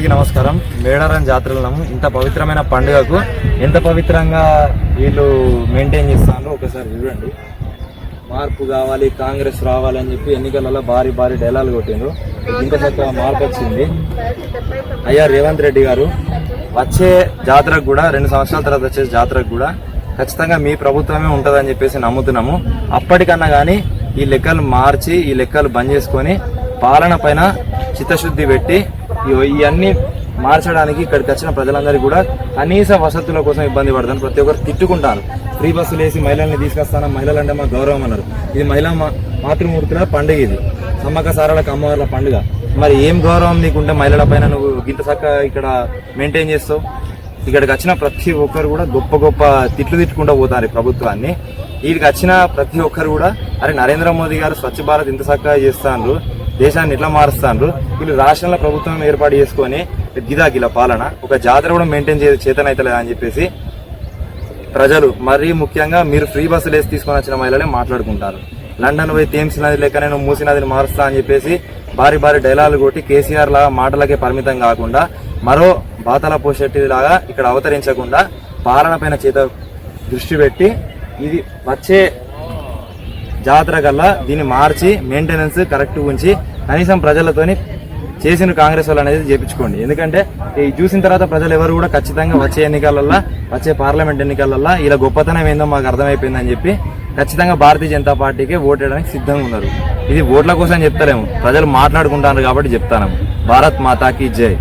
అందరికీ నమస్కారం. మేడారం జాతరలను ఇంత పవిత్రమైన పండుగకు ఎంత పవిత్రంగా వీళ్ళు మెయింటైన్ చేస్తారో ఒకసారి చూడండి. మార్పు కావాలి కాంగ్రెస్ రావాలి అని చెప్పి ఎన్నికలలో భారీ భారీ డైలాగ్ కొట్టిండ్రు. ఇంత చక్కగా మార్పు వచ్చింది. అయ్యా రేవంత్ రెడ్డి గారు వచ్చే జాతరకు కూడా రెండు సంవత్సరాల తర్వాత వచ్చే జాతరకు కూడా ఖచ్చితంగా మీ ప్రభుత్వమే ఉంటుందని చెప్పేసి నమ్ముతున్నాము. అప్పటికన్నా కానీ ఈ లెక్కలు మార్చి ఈ లెక్కలు బంద్ చేసుకొని పాలన పైన చిత్తశుద్ధి పెట్టి ఇవన్నీ మార్చడానికి ఇక్కడికి వచ్చిన ప్రజలందరికీ కూడా కనీస వసతుల కోసం ఇబ్బంది పడతాను ప్రతి ఒక్కరు తిట్టుకుంటారు. ఫ్రీ బస్సులు వేసి మహిళల్ని తీసుకొస్తాను? మహిళలు అంటే మా గౌరవం అన్నారు. ఇది మహిళా మాతృమూర్తుల పండుగ ఇది. సమ్మక సారాల అమ్మవార్ల పండుగ. మరి ఏం గౌరవం నీకుంటే మహిళల పైన నువ్వు ఇంత చక్క ఇక్కడ మెయింటైన్ చేస్తావు? ఇక్కడికి వచ్చిన ప్రతి ఒక్కరు కూడా గొప్ప గొప్ప తిట్లు తిట్టుకుంటూ పోతారు ఈ ప్రభుత్వాన్ని. వీడికి వచ్చిన ప్రతి ఒక్కరు కూడా అరే నరేంద్ర మోదీ గారు స్వచ్ఛ భారత్ ఇంత చక్కగా చేస్తాండ్రు. దేశాన్ని ఇట్లా మారుస్తాండ్రు? వీళ్ళు రాష్ట్రంలో ప్రభుత్వం ఏర్పాటు చేసుకొని గిదా గిల పాలన ఒక జాతర కూడా మెయింటైన్ చే చేతనైతలేదా అని చెప్పేసి ప్రజలు మరీ ముఖ్యంగా మీరు ఫ్రీ బస్సులు వేసి తీసుకొని వచ్చిన మహిళలే మాట్లాడుకుంటారు. లండన్ పోయి థేమ్స్ నది లెక్క నేను మూసి నదిని మారుస్తా అని చెప్పేసి భారీ భారీ డైలాగులు కొట్టి కేసీఆర్ లాగా మాటలకే పరిమితం కాకుండా మరో బాతల పోషెట్టి లాగా ఇక్కడ అవతరించకుండా పాలన పైన చేత దృష్టి పెట్టి ఇది వచ్చే జాతర కల్లా దీన్ని మార్చి మెయింటెనెన్స్ కరెక్ట్ ఉంచి కనీసం ప్రజలతోని చేసిన కాంగ్రెస్ వాళ్ళు అనేది చేపించుకోండి. ఎందుకంటే ఈ చూసిన తర్వాత ప్రజలు ఎవరు కూడా ఖచ్చితంగా వచ్చే ఎన్నికలల్లో వచ్చే పార్లమెంట్ ఎన్నికలల్లో ఇలా గొప్పతనం ఏందో మాకు అర్థమైపోయిందని చెప్పి ఖచ్చితంగా భారతీయ జనతా పార్టీకి ఓటేయడానికి వేయడానికి సిద్ధంగా ఉన్నారు. ఇది ఓట్ల కోసం చెప్తలేము. ప్రజలు మాట్లాడుకుంటారు కాబట్టి చెప్తాను. భారత్ మాతాకి జై.